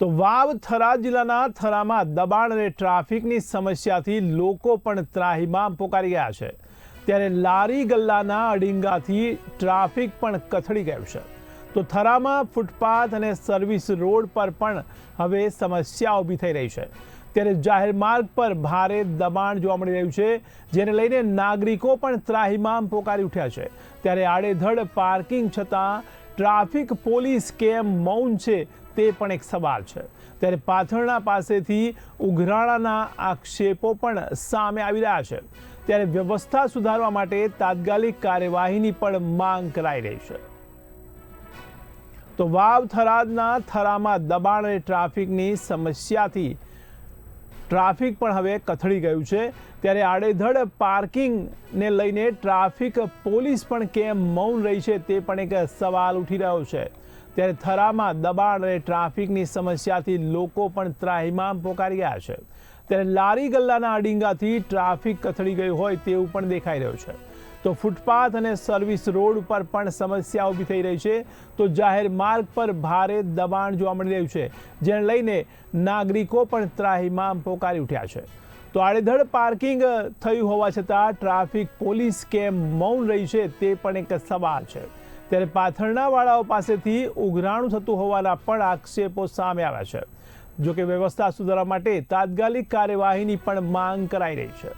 તો વાવ થરા જિલ્લાના થરામાં દબાણ અને ટ્રાફિકની સમસ્યાથી લોકો પણ ત્રાહિમામ પોકારી ગયા છે. ત્યારે લારી ગલ્લાના અડિંગાથી ટ્રાફિક પણ કથળી ગયું છે. તો થરામાં ફૂટપાથ અને સર્વિસ રોડ પર પણ હવે સમસ્યા ઊભી થઈ રહી છે. ત્યારે જાહેર માર્ગ પર ભારે દબાણ જોવા મળી રહ્યું છે, જેને લઈને નાગરિકો પણ ત્રાહિમામ પોકારી ઉઠ્યા છે. ત્યારે આડેધડ પાર્કિંગ છતાં ટ્રાફિક પોલીસ કેમ મૌન છે તે પણ એક સવાલ છે. ત્યારે પાથરણા પાસેથી ઉઘરાણાના આક્ષેપો પણ સામે આવી રહ્યા છે. ત્યારે વ્યવસ્થા સુધારવા માટે તાત્કાલિક કાર્યવાહીની પણ માંગ કરાઈ રહી છે. તો વાવ થરાદના થરામાં દબાણ અને ટ્રાફિકની સમસ્યાથી ટ્રાફિક પણ હવે કથળી ગયું છે. ત્યારે આડેધડ પાર્કિંગને લઈને ટ્રાફિક પોલીસ પણ કેમ મૌન રહી છે તે પણ એક સવાલ ઉઠી રહ્યો છે. ત્યારે થરામાં દબાણ અને ટ્રાફિકની સમસ્યાથી લોકો પણ ત્રાહિમામ પોકારી ગયા છે. ત્યારે લારી ગલ્લાના અડિંગાથી ટ્રાફિક કથળી ગયું હોય તેવું પણ દેખાઈ રહ્યું છે. તો ફૂટપાથ અને સર્વિસ રોડ ઉપર પણ સમસ્યા ઊભી થઈ રહી છે. તો જાહેર માર્ગ પર ભારે દબાણ જોવા મળી રહ્યું છે, જેને લઈને નાગરિકો પણ ત્રાહીમામ પોકારી ઉઠ્યા છે. તો આડેધડ પાર્કિંગ થયું હોવા છતાં ટ્રાફિક પોલીસ કેમ મૌન રહી છે તે પણ એક સવાલ છે. ત્યારે પાથરણાવાળાઓ પાસેથી ઉઘરાણું થતું હોવાના પણ આક્ષેપો સામે આવ્યા છે. જોકે વ્યવસ્થા સુધારવા માટે તાત્કાલિક કાર્યવાહીની પણ માંગ કરાઈ રહી છે.